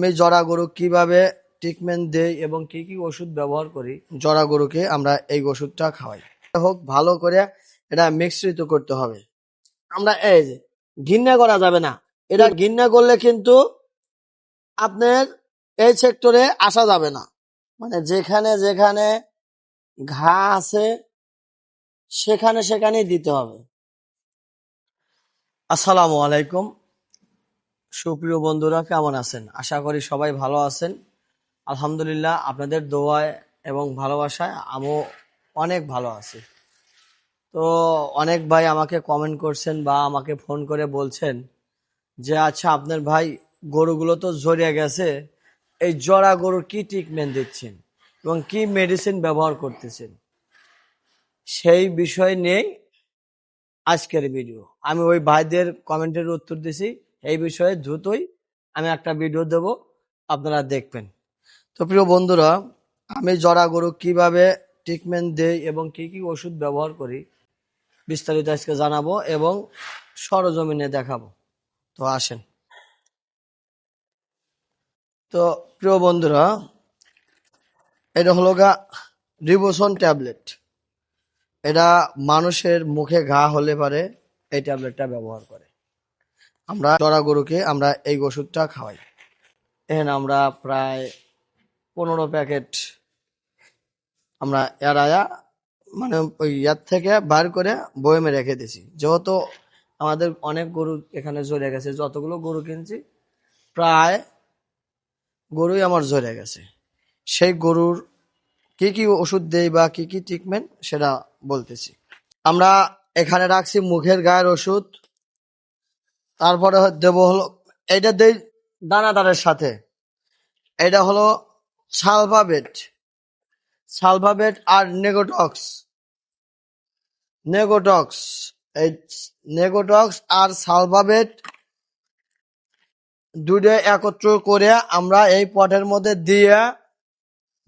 আমি জরা গরু কীভাবে ট্রিটমেন্ট দেই এবং কি কি ওষুধ ব্যবহার করি, জরা গরুকে আমরা এই ওষুধটা খাওয়াই। হোক, ভালো করে এটা মিশ্রিত করতে হবে। আমরা এই যে, ঘৃণা করা যাবে না। এটা ঘৃণা করলে কিন্তু আপনার এই সেক্টরে আসা যাবে না। মানে যেখানে যেখানে ঘা আছে, সেখানে সেখানেই দিতে হবে। আসসালামু আলাইকুম। সুপ্রিয় বন্ধুরা, কেমন আছেন? আশা করি সবাই ভালো আছেন। আলহামদুলিল্লাহ, আপনাদের দোয়ায় এবং ভালোবাসায় আমিও অনেক ভালো আছি। তো অনেক ভাই আমাকে কমেন্ট করছেন বা আমাকে ফোন করে বলছেন যে আচ্ছা আপনার ভাই গরুগুলো তো জড়িয়ে গেছে, এই জরা গরুর কি ট্রিটমেন্ট দিচ্ছেন এবং কি মেডিসিন ব্যবহার করতেছেন? সেই বিষয় নিয়েই আজকের ভিডিও আমি ওই ভাইদের কমেন্টের উত্তর দিছি। এই বিষয়ে দ্রুতই আমি একটা ভিডিও দেব, আপনারা দেখবেন। তো প্রিয় বন্ধুরা, আমি জরা গরু কীভাবে ট্রিটমেন্ট দেই এবং কি কি ওষুধ ব্যবহার করি, বিস্তারিত আজকে জানাব এবং সরজমিনে দেখাবো। তো আসেন। তো প্রিয় বন্ধুরা, এটা হলো গা রিবোসন ট্যাবলেট এটা মানুষের মুখে ঘা হলে পারে, এই ট্যাবলেটটা ব্যবহার করে। আমরা জরা গরুকে আমরা এই ওষুধটা খাওয়াই। এখানে আমরা প্রায় পনেরো প্যাকেট আমরা এড়ায়া মানে ওই ইয়ার থেকে বার করে বয়মে রেখে দিছি যেহেতু আমাদের অনেক গরু এখানে জড়ে গেছে, যতগুলো গরু কিনছি, প্রায় গরুই আমার জড়ে গেছে। সেই গরুর কি কি ওষুধ দেই বা কি কি ট্রিটমেন্ট সেটা বলতেছি। আমরা এখানে রাখছি মুখের গায়ের ওষুধ তারপরে দেব হলো, এইটা দেই দানাদারের সাথে। এটা হলো সালভাবেট সালভাবেট আর নেগোটক্স। নেগোটক্স, এই নেগোটক্স আর সালভাবেট দুটো একত্র করে আমরা এই পটের মধ্যে দিয়ে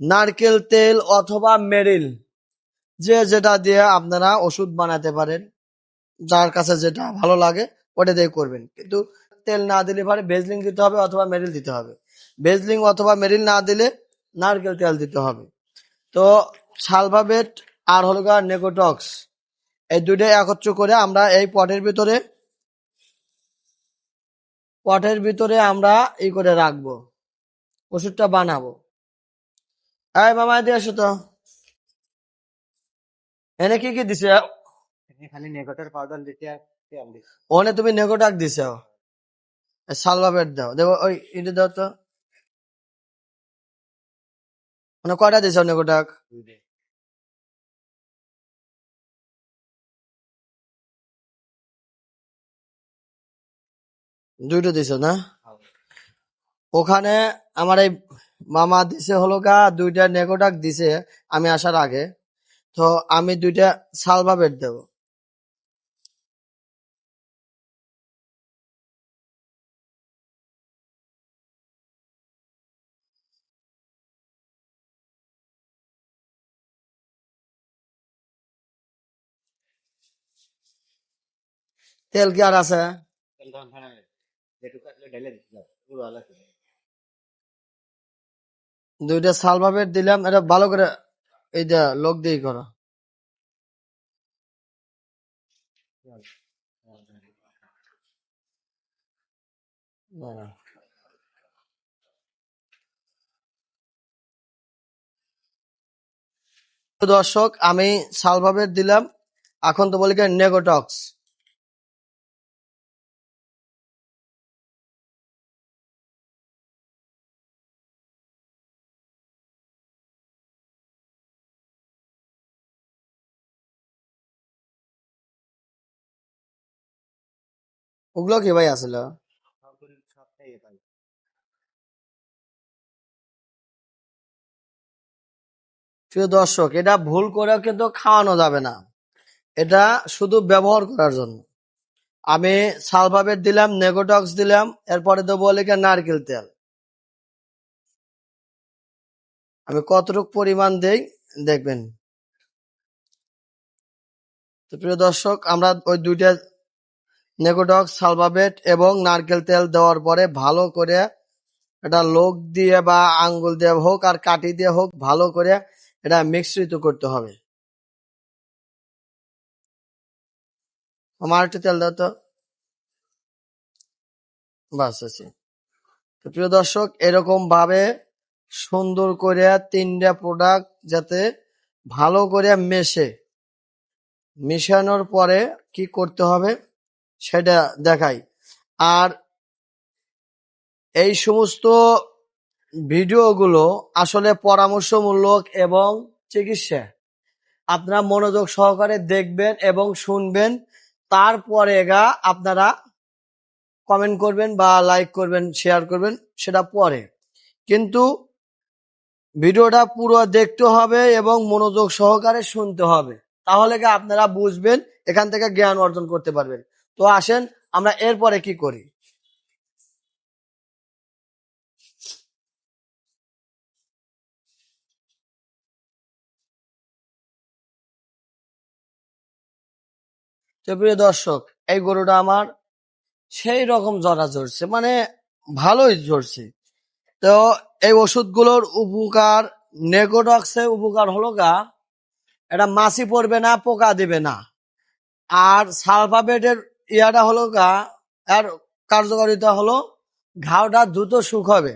নারকেল, তেল অথবা মেরিল, যে যেটা দিয়ে আপনারা ওষুধ বানাতে পারেন, যার কাছে যেটা ভালো লাগে। ওটা দিয়ে করবেন। কিন্তু তেল না দিলে পরে বেজলিং দিতে হবে অথবা মেরিল দিতে হবে। বেজলিং অথবা মেরিল না দিলে নারকেল তেল দিতে হবে। তো সালভাবেট আর হলো নেকোটক্স, এই দুটো একত্র করে আমরা এই পটের ভিতরে পটের ভিতরে আমরা ই করে রাখব, ওষুধটা বানাবো। এই মামা দিয়ে আসো তো। এনে কি কি দিছে? খালি নেগেটের পাউডার দিতে আর ওনে তুমি নেকোটাক দিছ। সালভাবেট দাও। দেবো ওই এটা দাও তো। মানে কয়টা দিছ নেকোটাক দুধে দুইটা। দিছ না? ওখানে আমার এই মামা দিছে হলো গা দুইটা নেকোটাক দিছে আমি আসার আগে। তো আমি দুইটা সালভাবেট দেব। তেল কি আর আছে। দুইটা সালভাবেট দিলাম এটা ভালো করে এইটা লোক দিয়ে করো। দর্শক আমি সালভাবেট দিলাম এখন তো বলি নেগোটক্স ওগুলো কি ভাই আসলে। প্রিয় দর্শক, এটা ভুল করে কিন্তু খাওয়ানো যাবে না। এটা শুধু ব্যবহার করার জন্য। আমি সালভাবেট দিলাম নেগোটক্স দিলাম, এরপরে দেবো লেখা নারকেল তেল। আমি কতটুকু পরিমাণ দেই, দেখবেন। তো প্রিয় দর্শক, আমরা ওই দুইটা নেগোটক্স সালভাবেট এবং নারকেল তেল দেওয়ার পরে ভালো করে এটা লোক দিয়ে বা আঙ্গুল দিয়ে হোক আর কাঠি দিয়ে হোক ভালো করে এটা মিশ্রিত করতে হবে। আমার একটু তেল দাও তো। বাস, আছে। প্রিয় দর্শক এরকম ভাবে সুন্দর করে তিনটা প্রোডাক্ট যাতে ভালো করে মেশে, মেশানোর পরে কি করতে হবে? সেটা দেখাই। আর এই সমস্ত ভিডিওগুলো আসলে পরামর্শমূলক এবং চিকিৎসা। আপনারা মনোযোগ সহকারে দেখবেন এবং শুনবেন। তারপরে গা আপনারা কমেন্ট করবেন বা লাইক করবেন শেয়ার করবেন, সেটা পরে। কিন্তু ভিডিওটা পুরো দেখতে হবে এবং মনোযোগ সহকারে শুনতে হবে। তাহলে কি আপনারা বুঝবেন, এখান থেকে জ্ঞান অর্জন করতে পারবেন। তো আসেন, আমরা এরপরে কি করি? তো প্রিয় দর্শক, এই গরুটা আমার সেই রকম জরা ঝরছে মানে ভালোই ঝরছে। তো এই ওষুধগুলোর উপকার নেগোডক্সের উপকার হলো গা, এটা মাছি পড়বে না, পোকা দিবে না। আর সালফাবেটের ইয়াটা হলো গা আর কার্যকারিতা হলো ঘাওটা দ্রুত সুখ হবে।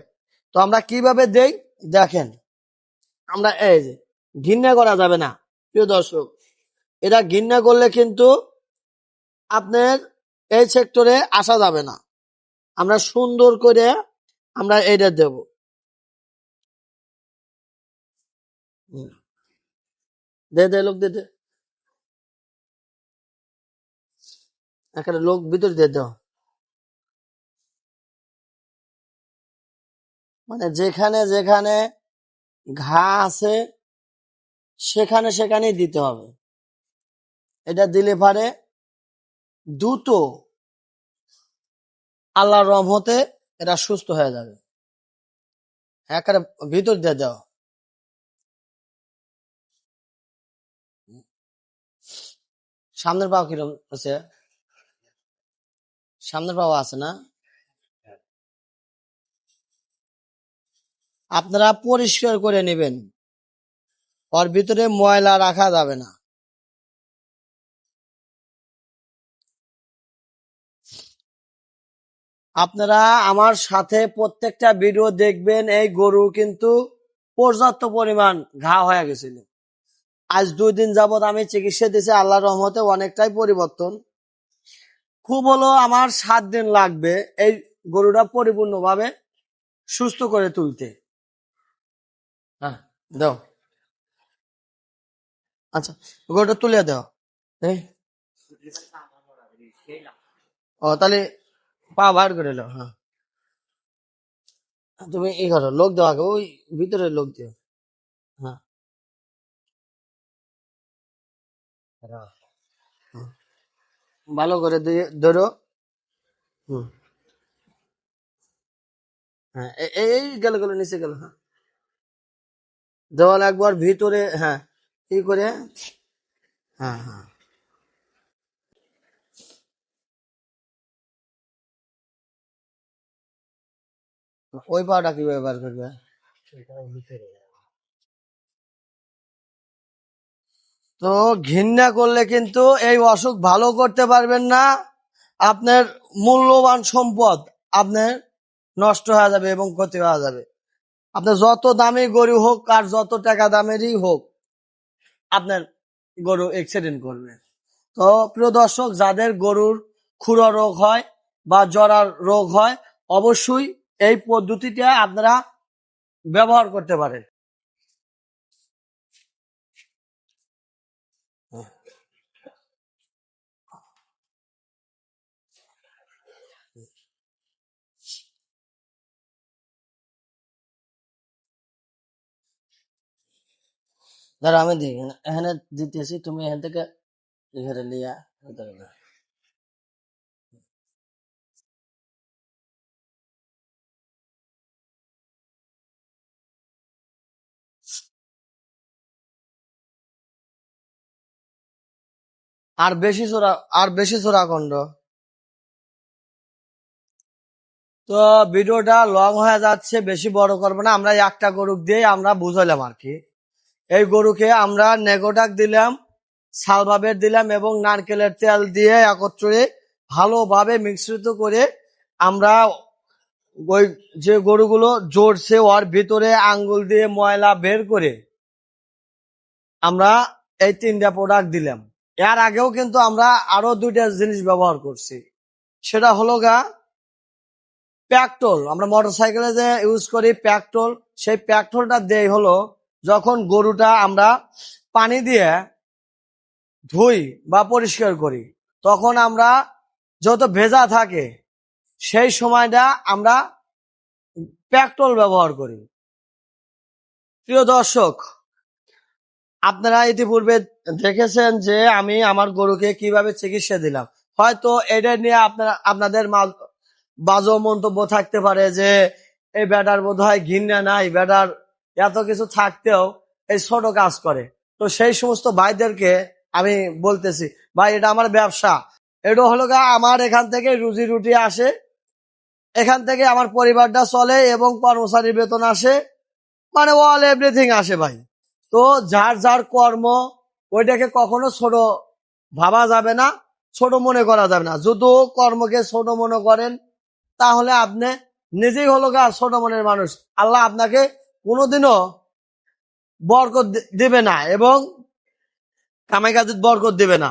তো আমরা কীভাবে দেই? দেখেন, আমরা এই যে ঘৃণা করা যাবে না, প্রিয় দর্শক। এটা ঘৃণা করলে কিন্তু আপনার এই সেক্টরে আসা যাবে না। আমরা সুন্দর করে আমরা এইটা দেব। দে দে, লোক দে। একটা লোক ভিতর দিয়ে দাও। মানে যেখানে যেখানে ঘা আছে, সেখানে সেখানেই দিতে হবে। এটা দিলে পারে দ্রুত আল্লাহর রহমতে এটা সুস্থ হয়ে যাবে। একেবারে ভিতর দিয়ে দাও। সামনের পাও কিরম আছে? সামনের পাওয়া আছে না? আপনারা পরিষ্কার করে নেবেন। ওর ভিতরে ময়লা রাখা যাবে না। আপনারা আমার সাথে প্রত্যেকটা ভিডিও দেখবেন এই গরু কিন্তু পর্যাপ্ত পরিমাণ ঘা হয়ে গেছিল। আজ দুই দিন যাবত আমি চিকিৎসা দিয়েছি আল্লাহ রহমতে অনেকটাই পরিবর্তন। খুব হলো আমার সাত দিন লাগবে এই গরুটা পরিপূর্ণভাবে সুস্থ করে তুলতে। হ্যাঁ দাও। আচ্ছা গরুটা তুলে দাও। ও, তাহলে পা বার করে নাও হ্যাঁ। তুমি এই করো, লোক দাও আগে, ওই ভিতরে লোক দিও। হ্যাঁ। ভালো করে ধরো। হুম। হ্যাঁ এই গেল গেল নিচে গেল হ্যাঁ। দেওয়াল একবার ভিতরে হ্যাঁ কি করে হ্যাঁ হ্যাঁ। ওই পাটা কীভাবে বার করবে? তো ঘৃণা করলে কিন্তু এই অসুখ ভালো করতে পারবেন না। আপনার মূল্যবান সম্পদ আপনার নষ্ট হয়ে যাবে এবং ক্ষতি হয়ে যাবে। আপনার যত দামি গরু হোক আর যত টাকা দামেরই হোক, আপনার গরু এক্সিডেন্ট করবে। তো প্রিয় দর্শক, যাদের গরুর খুরা রোগ হয় বা জরার রোগ হয়, অবশ্যই এই পদ্ধতিটা আপনারা ব্যবহার করতে পারেন। ধরো আমি দিই এখানে দিতেছি তুমি এখান থেকে এখানে আর বেশি চোরা আর বেশি চোরা কন্ড তো ভিডিওটা লং হয়ে যাচ্ছে, বেশি বড় করব না। আমরা একটা গরু দিয়ে আমরা বুঝাইলাম আর কি। এই গরুকে আমরা নেগোডাক দিলাম, সালভাবের দিলাম এবং নারকেলের তেল দিয়ে একত্রে ভালোভাবে মিশ্রিত করে আমরা ওই যে গরুগুলো জড়ছে ওর ভিতরে আঙ্গুল দিয়ে ময়লা বের করে আমরা এই তিনটা প্রোডাক্ট দিলাম। এর আগেও কিন্তু আমরা আরও দুইটা জিনিস ব্যবহার করছি। সেটা হলো গা প্যাকটোল আমরা মোটরসাইকেলে যে ইউজ করি প্যাকটোল সেই প্যাকটোলটা দেয় হলো যখন গরুটা আমরা পানি দিয়ে ধুই বা পরিষ্কার করি, তখন আমরা যত ভেজা থাকে, সেই সময়টা আমরা প্যাকটোল ব্যবহার করি। প্রিয় দর্শক আপনারা ইতিপূর্বে দেখেছেন যে আমি আমার গরুকে কীভাবে চিকিৎসা দিলাম। হয়তো এটা নিয়ে আপনারা, আপনাদের বাজে মন্তব্য থাকতে পারে যে এই ব্যাটার বোধ হয় ঘৃণা নাই ব্যাটার এত কিছু থাকতেও এই ছোট কাজ করে। তো সেই সমস্ত ভাইদেরকে আমি বলতেছি, ভাই, এটা আমার ব্যবসা। এটা হলো গা, আমার এখান থেকে রুজি রুটি আসে, এখান থেকে আমার পরিবারটা চলে এবং কর্মচারীর বেতন আসে। মানে অল এভরিথিং আসে ভাই। তো যার যার কর্ম, ওইটাকে কখনো ছোট ভাবা যাবে না, ছোট মনে করা যাবে না। যদি কর্মকে ছোট মনে করেন, তাহলে আপনি নিজেই হলো গা ছোট মনের মানুষ। আল্লাহ আপনাকে কোনোদিনও বরকত দিবে না এবং কামাই কাজের বরকত দিবে না।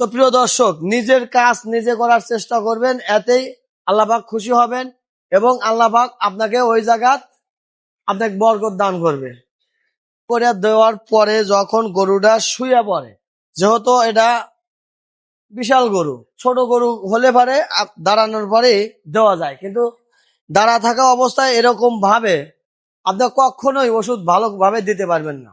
তো প্রিয় দর্শক, নিজের কাজ নিজে করার চেষ্টা করবেন, এতেই আল্লাহবাক খুশি হবেন এবং আল্লাহবাক আপনাকে ওই জায়গা আপনাকে বরকত দান করবে। করে দেওয়ার পরে যখন গরুটা শুয়ে পড়ে, যেহেতু এটা বিশাল গরু, ছোট গরু হলে পারে দাঁড়ানোর পরে দেওয়া যায়। কিন্তু দাঁড়া থাকা অবস্থায় এরকম ভাবে আপনি কখনোই ওষুধ ভালোভাবে দিতে পারবেন না।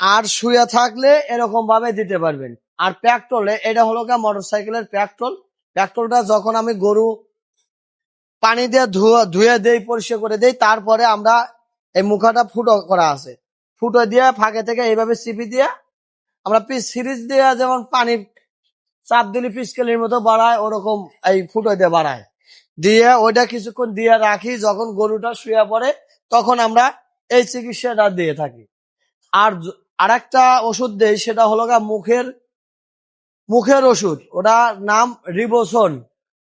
আর শুয়ে থাকলে এরকম ভাবে দিতে পারবেন। আর প্যাকট্রোলে এটা হলো মোটর সাইকেলের প্যাকট্রোল প্যাকট্রোলটা যখন আমি গরু পানি দিয়ে ধুয়ে ধুয়ে দেই, পরিষ্কার করে দেই, তারপরে আমরা এই মুখাটা ফুটো করা আছে। ফুটো দিয়ে ফাঁকে থেকে এইভাবে চিপি দিয়ে আমরা পিস সিরিজ দিয়ে যেমন পানি চাপ দিলে পিসকেলির মতো বাড়ায়, ওরকম এই ফুটো দিয়ে বাড়ায়। দিয়ে ওইটা কিছুক্ষণ দিয়ে রাখি, যখন গরুটা শুয়ে পড়ে, তখন আমরা এই চিকিৎসাটা দিয়ে থাকি। আর য- আরেকটা ওষুধ দেই, সেটা হলো গা মুখের মুখের ওষুধ। ওটার নাম রিবোসন।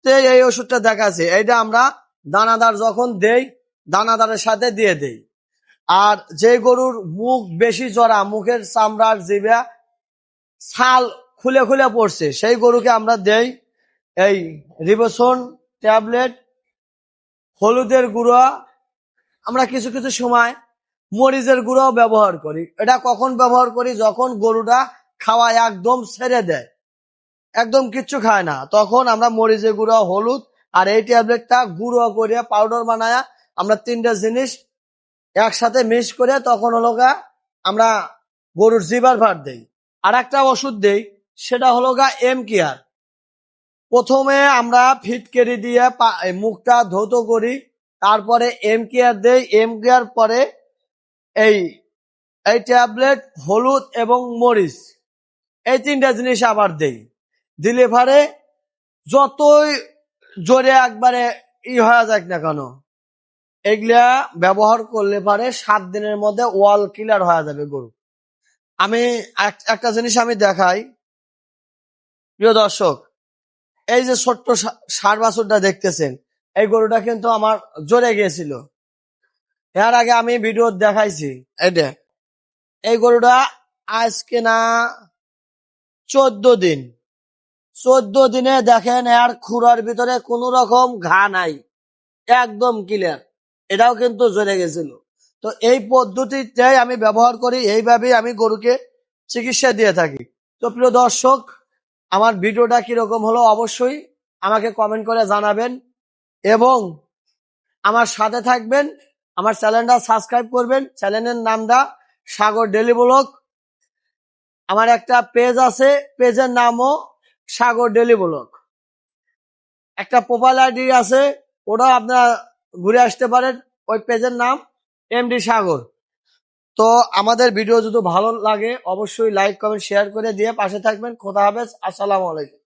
এই ওষুধটা দেখাচ্ছে। এইটা আমরা দানাদার যখন দেই, দানাদারের সাথে দিয়ে দেই। আর যে গরুর মুখ বেশি জরা, মুখের চামড়ার জিভা ছাল খুলে খুলে পড়ছে, সেই গরুকে আমরা দেই এই রিবোসন ট্যাবলেট হলুদের গুঁড়া। আমরা কিছু কিছু সময় মরিচের গুঁড়াও ব্যবহার করি। এটা কখন ব্যবহার করি? যখন গরুটা খাওয়া একদম ছেড়ে দেয়। একদম কিচ্ছু খায় না। তখন আমরা মরিচে গুঁড়া, হলুদ আর এই ট্যাবলেটটা গুঁড়ো করে পাউডার বানায়া আমরা তিনটা জিনিস একসাথে মিক্স করে তখন হলো গা আমরা গরুর জিবার ভাত দেই। আর একটা ওষুধ দেই, সেটা হলো গা এম কেয়ার প্রথমে আমরা ফিটকেরি দিয়ে মুখটা ধৌত করি, তারপরে এম কেয়ার দেই। এম কেয়ার পরে এই এই ট্যাবলেট হলুদ এবং মরিচ, এই তিনটা জিনিস আবার দেই। দিলে পারে যতই জোরে একবারে ই হয়ে যাক না কেন, এগুলা ব্যবহার করলে পারে সাত দিনের মধ্যে ওয়াল কিলার হয়ে যাবে গরু। আমি একটা জিনিস আমি দেখাই। প্রিয় দর্শক, এই যে ছোট্ট ষাট বাছুরটা দেখতেছেন, এই গরুটা কিন্তু আমার জোরে গিয়েছিল। এর আগে আমি ভিডিও দেখাইছি এটা এই গরুটা আজকে না চোদ্দ দিন। চোদ্দ দিনে দেখেন এর খুরার ভিতরে কোনো রকম ঘা নাই। একদম ক্লিয়ার এটাও কিন্তু জড়ে গেছিল। তো এই পদ্ধতিটাই আমি ব্যবহার করি, এইভাবেই আমি গরুকে চিকিৎসা দিয়ে থাকি। তো প্রিয় দর্শক, আমার ভিডিওটা কীরকম হলো অবশ্যই আমাকে কমেন্ট করে জানাবেন এবং আমার সাথে থাকবেন, আমার চ্যানেলটা সাবস্ক্রাইব করবেন। চ্যানেলের নামটা সাগর ডেলি ব্লগ। আমার একটা পেজ আছে পেজের নামও সাগর ডেলি ব্লক একটা প্রোফাইল আইডি আছে ওটা আপনারা ঘুরে আসতে পারেন, ওই পেজের নাম এমডি সাগর। তো আমাদের ভিডিও যদি ভালো লাগে, অবশ্যই লাইক কমেন্ট শেয়ার করে দিয়ে পাশে থাকবেন। খোদা হাফেজ, আসসালামু আলাইকুম।